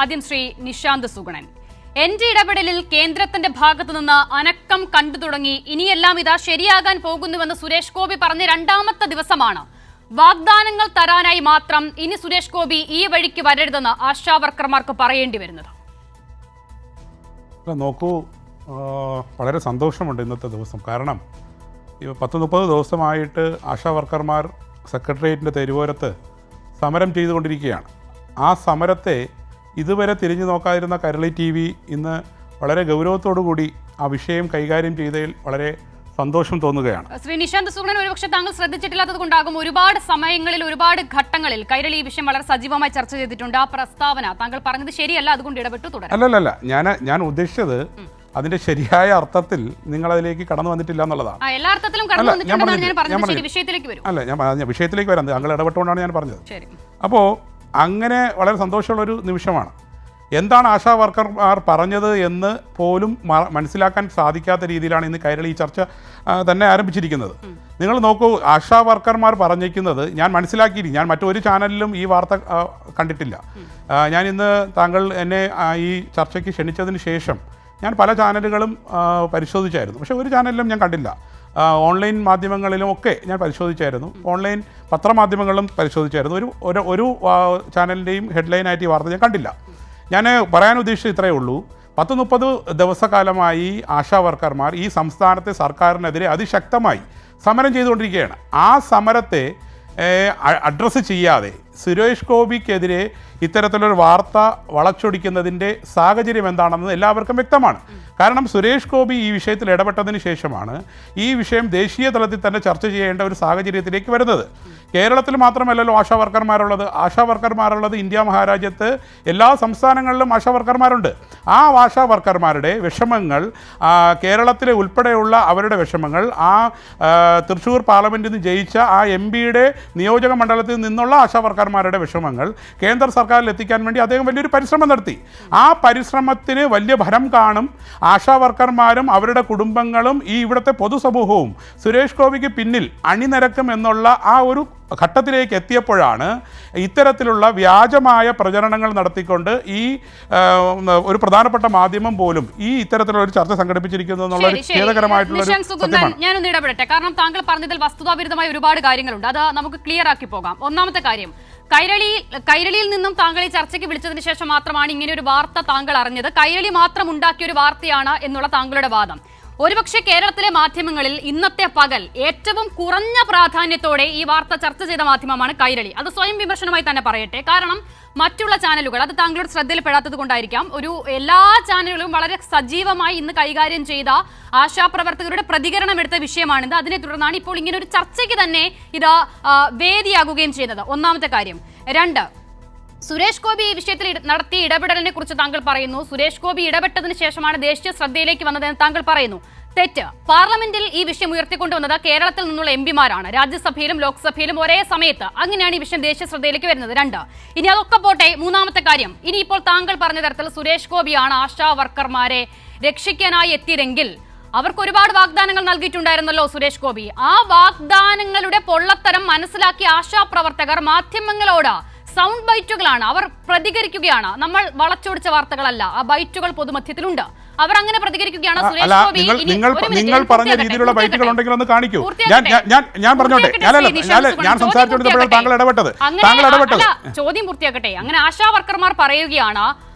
ആദ്യം ശ്രീ നിശാന്ത് സുഗുണൻ. എന്റെ ഇടപെടലിൽ കേന്ദ്രത്തിന്റെ ഭാഗത്തു നിന്ന് അനക്കം കണ്ടു തുടങ്ങി ഇനിയെല്ലാം ഇതാ ശരിയാകാൻ പോകുന്നുവെന്ന് സുരേഷ് ഗോപി പറഞ്ഞ രണ്ടാമത്തെ ദിവസമാണ്. വാഗ്ദാനങ്ങൾ തരാനായി മാത്രം ഇനി സുരേഷ് ഗോപി ഈ വഴിക്ക് വരരുതെന്ന് ആശാവർക്കർമാർക്ക് പറയേണ്ടി വരുന്നത്. നോക്കൂ വളരെ സന്തോഷമുണ്ട് ഇന്നത്തെ ദിവസം. കാരണം പത്ത് മുപ്പത് ദിവസമായിട്ട് ആശാവർക്കർമാർ സെക്രട്ടേറിയറ്റിന്റെ തെരുവോരത്ത് സമരം ചെയ്തുകൊണ്ടിരിക്കുകയാണ്. ആ സമരത്തെ ഇതുവരെ തിരിഞ്ഞു നോക്കാതിരുന്ന കരളി ടി വി ഇന്ന് വളരെ ഗൗരവത്തോടു കൂടി ആ വിഷയം കൈകാര്യം ചെയ്തതിൽ വളരെ സന്തോഷം തോന്നുകയാണ്. ശ്രീ നിശാന്ത് സുഗുണൻ ഒരുപക്ഷെ താങ്കൾ ശ്രദ്ധിച്ചിട്ടില്ലാത്തത് കൊണ്ടാകും. ഒരുപാട് സമയങ്ങളിൽ ഒരുപാട് ഘട്ടങ്ങളിൽ കൈരളി ഈ വിഷയം വളരെ സജീവമായി ചർച്ച ചെയ്തിട്ടുണ്ട്. ആ പ്രസ്താവന താങ്കൾ പറഞ്ഞത് ശരിയല്ല അതുകൊണ്ട് ഇടപെട്ടു തുടരാം. അല്ലല്ലല്ല ഞാൻ ഞാൻ ഉദ്ദേശിച്ചത് അതിന്റെ ശരിയായ അർത്ഥത്തിൽ നിങ്ങൾ അതിലേക്ക് കടന്നു വന്നിട്ടില്ല എന്നുള്ളതാണ്. എല്ലാ അർത്ഥത്തിലും അല്ല, ഞാൻ. വിഷയത്തിലേക്ക് വരും. അല്ല ഞാൻ വിഷയത്തിലേക്ക് വരാം. താങ്കൾ ഇടപെട്ടുകൊണ്ടാണ് ഞാൻ പറഞ്ഞത്. ശരി. അപ്പോൾ അങ്ങനെ വളരെ സന്തോഷമുള്ളൊരു നിമിഷമാണ്. എന്താണ് ആശാ വർക്കർമാർ പറഞ്ഞത് എന്ന് പോലും മനസ്സിലാക്കാൻ സാധിക്കാത്ത രീതിയിലാണ് ഇന്ന് കൈരളി ഈ ചർച്ച തന്നെ ആരംഭിച്ചിരിക്കുന്നത്. നിങ്ങൾ നോക്കൂ ആശാ വർക്കർമാർ പറഞ്ഞിരിക്കുന്നത് ഞാൻ മനസ്സിലാക്കിയില്ല. ഞാൻ മറ്റൊരു ചാനലിലും ഈ വാർത്ത കണ്ടിട്ടില്ല. ഞാൻ ഇന്ന് താങ്കൾ എന്നെ ഈ ചർച്ചയ്ക്ക് ക്ഷണിച്ചതിന് ശേഷം ഞാൻ പല ചാനലുകളും പരിശോധിച്ചായിരുന്നു. പക്ഷേ ഒരു ചാനലിലും ഞാൻ കണ്ടില്ല. ഓൺലൈൻ മാധ്യമങ്ങളിലും ഒക്കെ ഞാൻ പരിശോധിച്ചായിരുന്നു. ഓൺലൈൻ പത്രമാധ്യമങ്ങളിലും പരിശോധിച്ചായിരുന്നു. ഒരു ഒരു ഒരു ചാനലിന്റെയും ഹെഡ്ലൈനായിട്ട് ഈ വാർത്ത ഞാൻ കണ്ടില്ല. ഞാൻ പറയാൻ ഉദ്ദേശിച്ചത് ഇത്രയേ ഉള്ളൂ. പത്ത് മുപ്പത് ദിവസക്കാലമായി ആശാ വർക്കർമാർ ഈ സംസ്ഥാനത്തെ സർക്കാരിനെതിരെ അതിശക്തമായി സമരം ചെയ്തുകൊണ്ടിരിക്കുകയാണ്. ആ സമരത്തെ അഡ്രസ്സ് ചെയ്യാതെ സുരേഷ് ഗോപിക്കെതിരെ ഇത്തരത്തിലൊരു വാർത്ത വളച്ചൊടിക്കുന്നതിന്റെ സാഹചര്യം എന്താണെന്ന് എല്ലാവർക്കും വ്യക്തമാണ്. കാരണം സുരേഷ് ഗോപി ഈ വിഷയത്തിൽ ഇടപെട്ടതിന് ശേഷമാണ് ഈ വിഷയം ദേശീയ തലത്തിൽ തന്നെ ചർച്ച ചെയ്യേണ്ട ഒരു സാഹചര്യത്തിലേക്ക് വരുന്നത്. കേരളത്തിൽ മാത്രമല്ലല്ലോ ആശാ വർക്കർമാരുള്ളത്. ആശാ വർക്കർമാരുള്ളത് ഇന്ത്യ മഹാരാജ്യത്ത് എല്ലാ സംസ്ഥാനങ്ങളിലും ആശാ വർക്കർമാരുണ്ട്. ആ ആശാ വർക്കർമാരുടെ വിഷമങ്ങൾ കേരളത്തിലെ ഉൾപ്പെടെയുള്ള അവരുടെ വിഷമങ്ങൾ ആ തൃശ്ശൂർ പാർലമെന്റിൽ നിന്ന് ജയിച്ച ആ എം പിയുടെ നിയോജക മണ്ഡലത്തിൽ നിന്നുള്ള ആശാ വർക്കർമാരുടെ വിഷമങ്ങൾ കേന്ദ്ര സർക്കാരിൽ എത്തിക്കാൻ വേണ്ടി അദ്ദേഹം വലിയൊരു പരിശ്രമം നടത്തി. ആ പരിശ്രമത്തിന് വലിയ ഫലം കാണും ആശാ വർക്കർമാരും അവരുടെ കുടുംബങ്ങളും ഈ ഇവിടുത്തെ പൊതുസമൂഹവും. സുരേഷ് ഗോപിക്ക് പിന്നിൽ അണിനിരക്കും എന്നുള്ള ആ ഒരു ഘട്ടത്തിലേക്ക് എത്തിയപ്പോഴാണ് ഇത്തരത്തിലുള്ള വ്യാജമായ പ്രചരണങ്ങൾ നടത്തിക്കൊണ്ട് ഈ ഒരു പ്രധാനപ്പെട്ട മാധ്യമം പോലും ഈ ഇത്തരത്തിലുള്ള ഒരു ചർച്ച സംഘടിപ്പിച്ചിരിക്കുന്നു എന്നുള്ള ഒരു ഖേദകരമായിട്ടുള്ള ഞാനൊന്ന് ഇടപെടട്ടെ. കാരണം താങ്കൾ പറഞ്ഞതിൽ വസ്തുതാവിരുദ്ധമായ ഒരുപാട് കാര്യങ്ങളുണ്ട്. അത് നമുക്ക് ക്ലിയർ ആക്കി പോകാം. ഒന്നാമത്തെ കാര്യം കൈരളി കൈരളിയിൽ നിന്നും താങ്കൾ ഈ ചർച്ചയ്ക്ക് വിളിച്ചതിന് ശേഷം മാത്രമാണ് ഇങ്ങനെ ഒരു വാർത്ത താങ്കൾ അറിഞ്ഞത്. കൈരളി മാത്രം ഉണ്ടാക്കിയ ഒരു വാർത്തയാണ് എന്നുള്ള താങ്കളുടെ വാദം. ഒരുപക്ഷെ കേരളത്തിലെ മാധ്യമങ്ങളിൽ ഇന്നത്തെ പകൽ ഏറ്റവും കുറഞ്ഞ പ്രാധാന്യത്തോടെ ഈ വാർത്ത ചർച്ച ചെയ്ത മാധ്യമമാണ് കൈരളി. അത് സ്വയം വിമർശനമായി തന്നെ പറയട്ടെ. കാരണം മറ്റുള്ള ചാനലുകൾ അത് താങ്കളുടെ ശ്രദ്ധയിൽപ്പെടാത്തത് കൊണ്ടായിരിക്കാം. ഒരു എല്ലാ ചാനലുകളും വളരെ സജീവമായി ഇന്ന് കൈകാര്യം ചെയ്ത ആശാപ്രവർത്തകരുടെ പ്രതികരണം എടുത്ത വിഷയമാണിത്. അതിനെ തുടർന്നാണ് ഇപ്പോൾ ഇങ്ങനെ ഒരു ചർച്ചയ്ക്ക് തന്നെ ഇത് വേദിയാകുകയും ചെയ്യുന്നത് ഒന്നാമത്തെ കാര്യം. രണ്ട് സുരേഷ് ഗോപി ഈ വിഷയത്തിൽ നടത്തിയ ഇടപെടലിനെ കുറിച്ച് താങ്കൾ പറയുന്നു. സുരേഷ് ഗോപി ഇടപെട്ടതിന് ശേഷമാണ് ദേശീയ ശ്രദ്ധയിലേക്ക് വന്നതെന്ന് താങ്കൾ പറയുന്നു. തെറ്റ്. പാർലമെന്റിൽ ഈ വിഷയം ഉയർത്തിക്കൊണ്ടുവന്നത് കേരളത്തിൽ നിന്നുള്ള എം പിമാരാണ്. രാജ്യസഭയിലും ലോക്സഭയിലും ഒരേ സമയത്ത് അങ്ങനെയാണ് ഈ വിഷയം ദേശീയ ശ്രദ്ധയിലേക്ക് വരുന്നത്. രണ്ട്. ഇനി അതൊക്കെ പോട്ടെ മൂന്നാമത്തെ കാര്യം. ഇനി ഇപ്പോൾ താങ്കൾ പറഞ്ഞ തരത്തിൽ സുരേഷ് ഗോപിയാണ് ആശാ വർക്കർമാരെ രക്ഷിക്കാനായി എത്തിയതെങ്കിൽ അവർക്ക് ഒരുപാട് വാഗ്ദാനങ്ങൾ നൽകിയിട്ടുണ്ടായിരുന്നല്ലോ സുരേഷ് ഗോപി. ആ വാഗ്ദാനങ്ങളുടെ പൊള്ളത്തരം മനസ്സിലാക്കിയ ആശാപ്രവർത്തകർ മാധ്യമങ്ങളോട് സൗണ്ട് ബൈറ്റുകളാണ് അവർ പ്രതികരിക്കുകയാണ്. നമ്മൾ വളച്ചൊടിച്ച വാർത്തകളല്ല. ആ ബൈറ്റുകൾ പൊതുമധ്യത്തിലുണ്ട്. അവർ അങ്ങനെ പ്രതികരിക്കുകയാണ്. സുരേഷ് ഗോപി നിങ്ങൾ പറഞ്ഞ രീതിയിലുള്ള ബൈറ്റുകൾ ഉണ്ടെങ്കിൽ ഒന്ന് കാണിക്കൂ. ഞാൻ ഞാൻ- ഞാൻ പറഞ്ഞോട്ടെ. ഞാൻ ചോദ്യം താങ്കൾ ഇടപെട്ടത്. താങ്കൾ ഇടപെട്ടത്. ചോദ്യം പൂർത്തിയാക്കട്ടെ. അങ്ങനെ ആശാ വർക്കർമാർ പറയുകയാണ്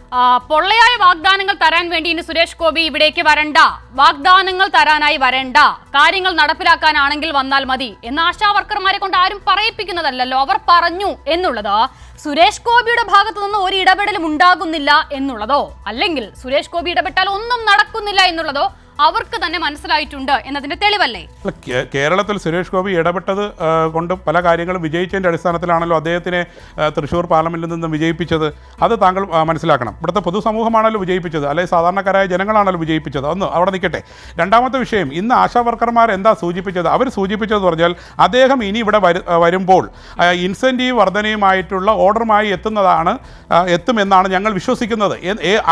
പൊള്ളയായ വാഗ്ദാനങ്ങൾ തരാൻ വേണ്ടി ഇനി സുരേഷ് ഗോപി ഇവിടേക്ക് വരണ്ട. വാഗ്ദാനങ്ങൾ തരാനായി വരണ്ട. കാര്യങ്ങൾ നടപ്പിലാക്കാനാണെങ്കിൽ വന്നാൽ മതി എന്ന് ആശാ വർക്കർമാരെ കൊണ്ട് ആരും പറയിപ്പിക്കുന്നതല്ലല്ലോ. അവർ പറഞ്ഞു എന്നുള്ളത് സുരേഷ് ഗോപിയുടെ ഭാഗത്തു നിന്ന് ഒരു ഇടപെടലും ഉണ്ടാകുന്നില്ല എന്നുള്ളതോ? അല്ലെങ്കിൽ സുരേഷ് ഗോപി ഇടപെട്ടാൽ ഒന്നും നടക്കുന്നില്ല എന്നുള്ളതോ? അവർക്ക് തന്നെ മനസ്സിലായിട്ടുണ്ട് എന്നതിന്റെ തെളിവല്ലേ? കേരളത്തിൽ സുരേഷ് ഗോപി ഇടപെട്ടത് കൊണ്ട് പല കാര്യങ്ങളും വിജയിച്ചതിന്റെ അടിസ്ഥാനത്തിലാണല്ലോ അദ്ദേഹത്തിനെ തൃശൂർ പാർലമെന്റിൽ നിന്ന് വിജയിപ്പിച്ചത്. അത് താങ്കൾ മനസ്സിലാക്കണം. ഇവിടുത്തെ പൊതുസമൂഹമാണല്ലോ വിജയിപ്പിച്ചത്. അല്ലെങ്കിൽ സാധാരണക്കാരായ ജനങ്ങളാണല്ലോ വിജയിപ്പിച്ചത്. ഒന്ന് അവിടെ നിൽക്കട്ടെ. രണ്ടാമത്തെ വിഷയം ഇന്ന് ആശാവർക്കർമാർ എന്താ സൂചിപ്പിച്ചത്? അവർ സൂചിപ്പിച്ചത് പറഞ്ഞാൽ അദ്ദേഹം ഇനി ഇവിടെ വരുമ്പോൾ ഇൻസെന്റീവ് വർധനയുമായിട്ടുള്ള ഓർഡറുമായി എത്തുന്നതാണ് എത്തുമെന്നാണ് ഞങ്ങൾ വിശ്വസിക്കുന്നത്.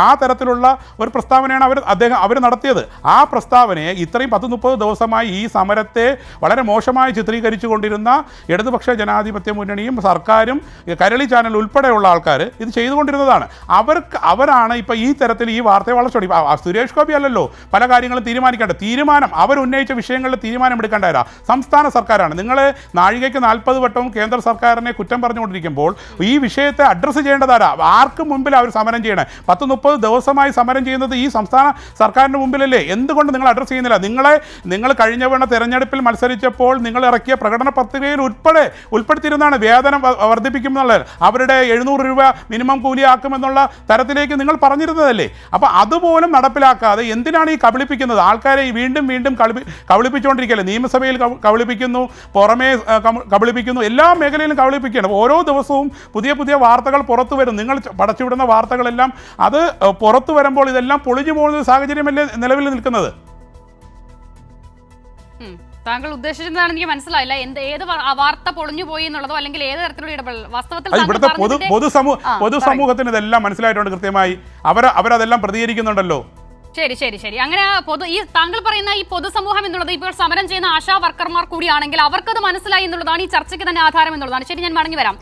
ആ തരത്തിലുള്ള ഒരു പ്രസ്താവനയാണ് അവർ അദ്ദേഹം അവർ നടത്തിയത്. ആ ആ പ്രസ്താവനയെ ഇത്രയും പത്ത് മുപ്പത് ദിവസമായി ഈ സമരത്തെ വളരെ മോശമായി ചിത്രീകരിച്ചു കൊണ്ടിരുന്ന ഇടതുപക്ഷ ജനാധിപത്യ മുന്നണിയും സർക്കാരും കരളി ചാനൽ ഉൾപ്പെടെയുള്ള ആൾക്കാർ ഇത് ചെയ്തുകൊണ്ടിരുന്നതാണ്. അവർക്ക് അവരാണ് ഇപ്പോൾ ഈ തരത്തിൽ ഈ വാർത്തയെ വളച്ചോടി സുരേഷ് ഗോപി അല്ലല്ലോ പല കാര്യങ്ങളും തീരുമാനിക്കേണ്ട തീരുമാനം അവർ ഉന്നയിച്ച വിഷയങ്ങളിൽ തീരുമാനം എടുക്കേണ്ടവരാ. സംസ്ഥാന സർക്കാരാണ്. നിങ്ങൾ നാഴികയ്ക്ക് നാൽപ്പത് വട്ടവും കേന്ദ്ര സർക്കാരിനെ കുറ്റം പറഞ്ഞുകൊണ്ടിരിക്കുമ്പോൾ ഈ വിഷയത്തെ അഡ്രസ്സ് ചെയ്യേണ്ടതാരാ? ആർക്കും മുമ്പിൽ അവർ സമരം ചെയ്യണേ. പത്ത് മുപ്പത് ദിവസമായി സമരം ചെയ്യുന്നത് ഈ സംസ്ഥാന സർക്കാരിന്റെ മുമ്പിലല്ലേ? എന്തുകൊണ്ട് നിങ്ങൾ അഡ്രസ്സ് ചെയ്യുന്നില്ല? നിങ്ങളെ നിങ്ങൾ കഴിഞ്ഞ വേണ തെരഞ്ഞെടുപ്പിൽ മത്സരിച്ചപ്പോൾ നിങ്ങൾ ഇറക്കിയ പ്രകടന പത്രികയിൽ ഉൾപ്പെടെ ഉൾപ്പെടുത്തിയിരുന്നതാണ് വേതനം വർദ്ധിപ്പിക്കുമെന്നുള്ളത്. അവരുടെ എഴുന്നൂറ് രൂപ മിനിമം കൂലിയാക്കുമെന്നുള്ള തരത്തിലേക്ക് നിങ്ങൾ പറഞ്ഞിരുന്നതല്ലേ? അപ്പോൾ അതുപോലും നടപ്പിലാക്കാതെ എന്തിനാണ് ഈ കബളിപ്പിക്കുന്നത്? ആൾക്കാരെ വീണ്ടും വീണ്ടും കളി കബളിപ്പിച്ചുകൊണ്ടിരിക്കുകയല്ലേ? നിയമസഭയിൽ കബ- കബളിപ്പിക്കുന്നു പുറമേ കബളിപ്പിക്കുന്നു എല്ലാ മേഖലയിലും കബളിപ്പിക്കുകയാണ്. ഓരോ ദിവസവും പുതിയ പുതിയ വാർത്തകൾ പുറത്തു വരും. നിങ്ങൾ പടച്ചുവിടുന്ന വാർത്തകളെല്ലാം അത് പുറത്തു വരുമ്പോൾ ഇതെല്ലാം പൊളിഞ്ഞു പോകുന്ന സാഹചര്യമല്ലേ നിലവിൽ നിൽക്കുന്നത്? ഉം. താങ്കൾ ഉദ്ദേശിച്ചതാണെന്ന് എനിക്ക് മനസ്സിലായില്ല. എന്ത് ഏത് വാർത്ത പൊളിഞ്ഞു പോയി എന്നുള്ളതോ അല്ലെങ്കിൽ ഏത് തരത്തിലുള്ള ഇടപെടൽ? വാസ്തവത്തിൽ ഇവിടുത്തെ പൊതു പൊതുസമൂഹ പൊതുസമൂഹത്തിന് ഇതെല്ലാം മനസ്സിലായിട്ടുണ്ട് കൃത്യമായി. അവർ അവരതെല്ലാം പ്രതികരിക്കുന്നുണ്ടല്ലോ. ശരി ശരി ശരി. അങ്ങനെ പൊതു ഈ താങ്കൾ പറയുന്ന ഈ പൊതുസമൂഹം എന്നുള്ളത് ഇപ്പോൾ സമരം ചെയ്യുന്ന ആശാ വർക്കർമാർ കൂടിയാണെങ്കിൽ അവർക്കത് മനസ്സിലായി എന്നുള്ളതാണ് ഈ ചർച്ചയ്ക്ക് തന്നെ ആധാരം എന്നുള്ളതാണ്. ശരി ഞാൻ മടങ്ങി വരാം.